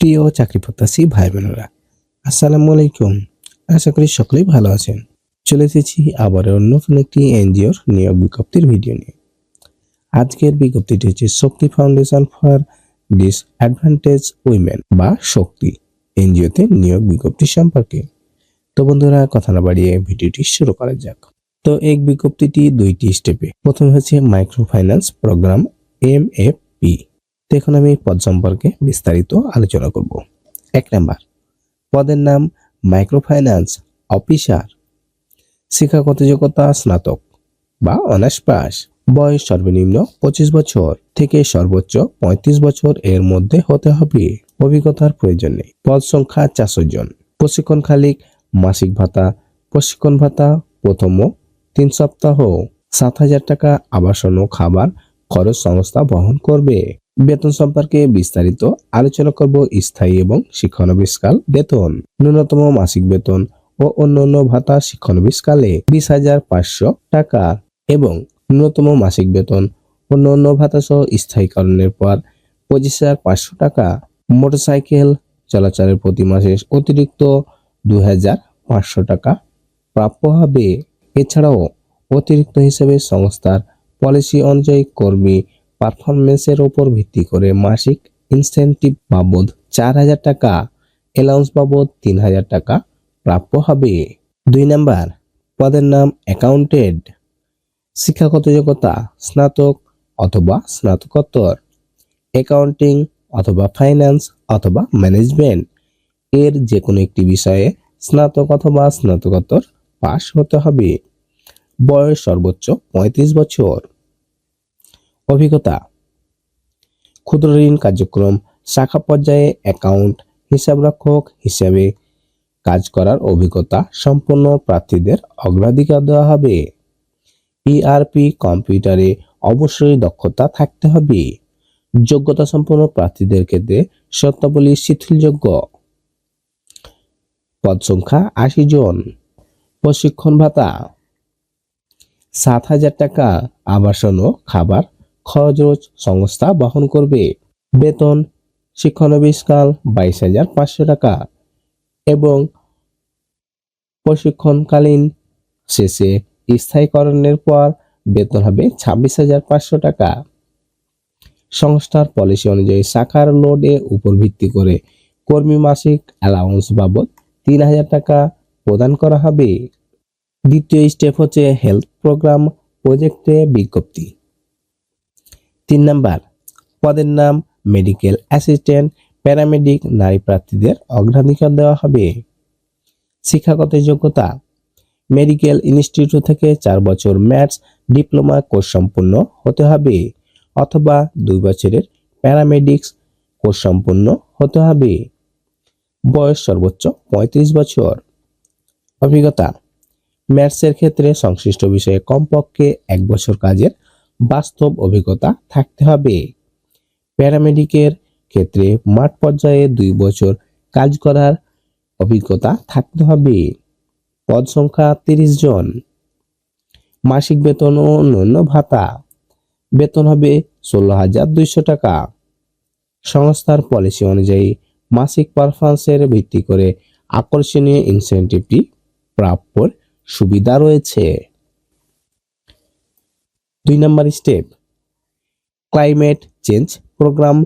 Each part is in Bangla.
প্রিয় চাকরি প্রত্যাশী ভাই বোনেরা আসসালামু আলাইকুম। আশা করি সকলেই ভালো আছেন। চলে এসেছি আবারও নতুন একটি এনজিওর নিয়োগ বিজ্ঞপ্তির ভিডিও নিয়ে। আজকের বিজ্ঞপ্তিটি হচ্ছে Shakti foundation for disadvantage women বা শক্তি এনজিওতে নিয়োগ বিজ্ঞপ্তি সম্পর্কে। তো বন্ধুরা, কথা না বাড়িয়ে ভিডিওটি শুরু করা যাক। তো এই বিজ্ঞপ্তিটি দুইটি স্টেপে। প্রথম হচ্ছে micro finance programme M F তো এখন আমি পদ সম্পর্কে বিস্তারিত আলোচনা করব। এক নাম্বার, পদের নাম মাইক্রো ফাইন্যান্স অফিসার শিক্ষাগত যোগ্যতা স্নাতক বা অনার্স পাস। বয়স সর্বনিম্ন পঁচিশ বছর থেকে সর্বোচ্চ পঁয়ত্রিশ বছর এর মধ্যে হতে হবে। অভিজ্ঞতার প্রয়োজন নেই। পদ সংখ্যা চারশো জন। প্রশিক্ষণ খালিক, মাসিক ভাতা, প্রশিক্ষণ ভাতা প্রথম তিন সপ্তাহ। সাত হাজার টাকা আবাসন ও খাবার খরচ সংস্থা বহন করবে। বেতন সম্পর্কে বিস্তারিত আলোচনা করব স্থায়ী এবং শিক্ষানবিষ্কাল বেতন, ন্যূনতম মাসিক বেতন ও অন্যান্য ভাতা শিক্ষানবিষ্কালে বিশ হাজার পাঁচশো টাকা এবং ন্যূনতম মাসিক বেতন, অন্যান্য ভাতা সহ স্থায়ীকরণের পর পঁচিশ হাজার পাঁচশো টাকা। মোটরসাইকেল চলাচলের প্রতি মাসে অতিরিক্ত দু হাজার পাঁচশো টাকা প্রাপ্য হবে। এছাড়াও অতিরিক্ত হিসেবে সংস্থার পলিসি অনুযায়ী কর্মী পারফরমেন্সের ওপর ভিত্তি করে মাসিক ইনসেনটিভ বাবদ চার হাজার টাকা, অ্যালাউন্স বাবদ তিন হাজার টাকা প্রাপ্য হবে। দুই নাম্বার, পদের নাম অ্যাকাউন্টেড, শিক্ষাগত যোগ্যতা, স্নাতক অথবা স্নাতকোত্তর, অ্যাকাউন্টিং অথবা ফাইন্যান্স অথবা ম্যানেজমেন্ট। এর যে কোনো একটি বিষয়ে স্নাতক অথবা স্নাতকোত্তর পাশ হতে হবে। বয়স সর্বোচ্চ পঁয়ত্রিশ বছর। অভিজ্ঞতা। ক্ষুদ্র ঋণ কার্যক্রম, শাখা পর্যায়ে অ্যাকাউন্ট হিসাবরক্ষক হিসাবে কাজ করার অভিজ্ঞতা সম্পন্ন প্রার্থীদের অগ্রাধিকার দেওয়া হবে। ইআরপি কম্পিউটারে অবশ্যই দক্ষতা থাকতে হবে। যোগ্যতা সম্পন্ন প্রার্থীদের ক্ষেত্রে শর্তাবলী শিথিলযোগ্য। পদ সংখ্যা আশি জন। প্রশিক্ষণ ভাতা। সাত হাজার টাকা আবাসন ও খাবার খরচ সংস্থা বহন করবে। বেতন শিক্ষানবিষ্কাল বাইশ হাজার পাঁচশো টাকা এবং প্রশিক্ষণকালীন শেষে স্থায়ীকরণের পর বেতন হবে ছাব্বিশ হাজার পাঁচশো টাকা। সংস্থার পলিসি অনুযায়ী শাখার লোডে উপর ভিত্তি করে কর্মী মাসিক অ্যালাউন্স বাবদ তিন হাজার টাকা প্রদান করা হবে। দ্বিতীয় স্টেপ হচ্ছে হেলথ প্রোগ্রাম প্রজেক্টে বিজ্ঞপ্তি। তিন নাম্বার, পদের নাম মেডিকেল অ্যাসিস্ট্যান্ট প্যারামেডিক নারী প্রার্থীদের অগ্রাধিকার দেওয়া হবে। শিক্ষাগত যোগ্যতা মেডিকেল ইনস্টিটিউট থেকে চার বছর ম্যাথস ডিপ্লোমা কোর্স সম্পূর্ণ হতে হবে, অথবা দুই বছরের প্যারামেডিক্স কোর্স সম্পূর্ণ হতে হবে। বয়স সর্বোচ্চ পঁয়ত্রিশ বছর। অভিজ্ঞতা ম্যাথসের ক্ষেত্রে সংশ্লিষ্ট বিষয়ে কমপক্ষে এক বছর কাজের বাস্তব অভিজ্ঞতা থাকতে হবে। প্যারামেডিকের ক্ষেত্রে মাঠ পর্যায়ে দুই বছর কাজ করার অভিজ্ঞতা থাকতে হবে। পদ সংখ্যা তিরিশ জন। মাসিক বেতন ও অন্যান্য ভাতা। বেতন হবে ষোলো হাজার দুইশো টাকা। সংস্থার পলিসি অনুযায়ী মাসিক পারফরমেন্সের ভিত্তি করে আকর্ষণীয় ইনসেন্টিভটি প্রাপ্যর সুবিধা রয়েছে। দুই নম্বর স্টেপ। ক্লাইমেট চেঞ্জ প্রোগ্রাম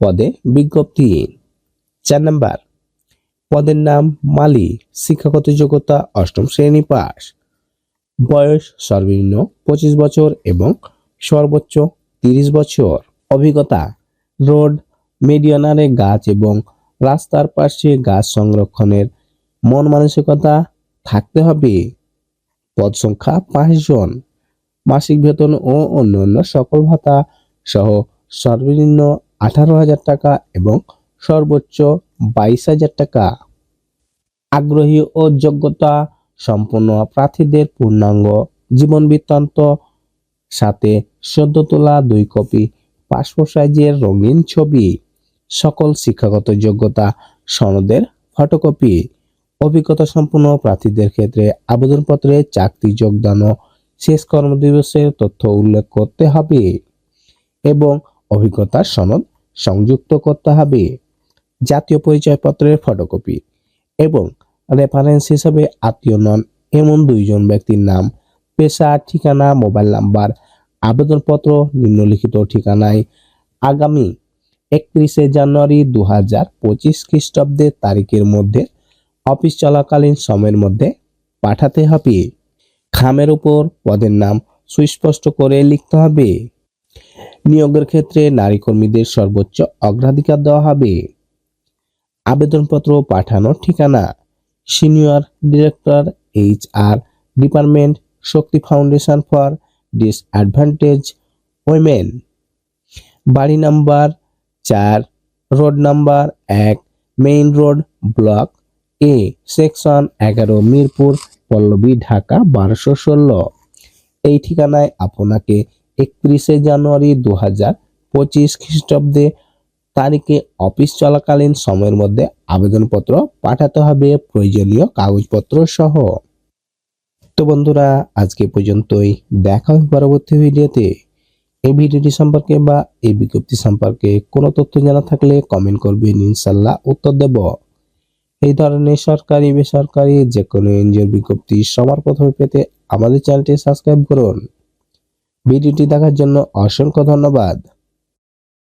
পদে বিজ্ঞপ্তি। চার নম্বর, পদের নাম মালি, শিক্ষাগত যোগ্যতা অষ্টম শ্রেণি পাস। বয়স সর্বনিম্ন পঁচিশ বছর এবং সর্বোচ্চ তিরিশ বছর। অভিজ্ঞতা, রোড, মেডিয়ানারে গাছ এবং রাস্তার পাশে গাছ সংরক্ষণের মন মানসিকতা থাকতে হবে। পদ সংখ্যা পাঁচ জন। মাসিক বেতন ও অন্যান্য সকল ভাতা সহ সর্বনিম্ন আঠারো হাজার টাকা এবং সর্বোচ্চ বাইশ হাজার টাকা। আগ্রহী ও যোগ্যতা সম্পন্ন প্রার্থীদের পূর্ণাঙ্গ জীবন বৃত্তান্ত, সাথে সদ্য তোলা দুই কপি পাসপোর্ট সাইজের রঙিন ছবি, সকল শিক্ষাগত যোগ্যতা সনদের ফটোকপি। অভিজ্ঞতা সম্পন্ন প্রার্থীদের ক্ষেত্রে আবেদনপত্রে চাকরি যোগদান শেষ কর্মদিবসের তথ্য উল্লেখ করতে হবে এবং অভিজ্ঞতার সনদ সংযুক্ত করতে হবে। জাতীয় পরিচয়পত্রের ফটোকপি এবং রেফারেন্স হিসাবে আত্মীয় নন এমন দুইজন ব্যক্তির নাম, পেশা, ঠিকানা, মোবাইল নাম্বার, আবেদনপত্র, নিম্নলিখিত ঠিকানায় আগামী একত্রিশে জানুয়ারি দু হাজার পঁচিশ খ্রিস্টাব্দের তারিখের মধ্যে অফিস চলাকালীন সময়ের মধ্যে পাঠাতে হবে। খামের উপর পদের নাম সুস্পষ্ট করে লিখতে হবে। নিয়োগের ক্ষেত্রে নারী কর্মীদের সর্বোচ্চ অগ্রাধিকার দেওয়া হবে। আবেদনপত্র পাঠানোর ঠিকানা senior director, H R department, Shakti foundation for disadvantage women বাড়ি নাম্বার চার, রোড নাম্বার এক, main road block A, section এগারো, মিরপুর পল্লবী, ঢাকা, বারোশো ষোলো। এই ঠিকানায় আপনাকে একত্রিশে জানুয়ারি দু হাজার পঁচিশ খ্রিস্টাব্দে তারিখে অফিস চলাকালীন সময়ের মধ্যে আবেদনপত্র পাঠাতে হবে, প্রয়োজনীয় কাগজপত্র সহ। তো বন্ধুরা, আজকে পর্যন্তই। দেখা হবে পরবর্তী ভিডিওতে। এই ভিডিওটি সম্পর্কে বা এই বিজ্ঞপ্তি সম্পর্কে কোনো তথ্য জানা থাকলে কমেন্ট করবেন ইনশাল্লাহ উত্তর দেব। এই ধরনের সরকারি, বেসরকারি যে কোনো এনজিওর বিজ্ঞপ্তি সবার প্রথমে পেতে আমাদের চ্যানেলটি সাবস্ক্রাইব করুন। ভিডিওটি দেখার জন্য অসংখ্য ধন্যবাদ।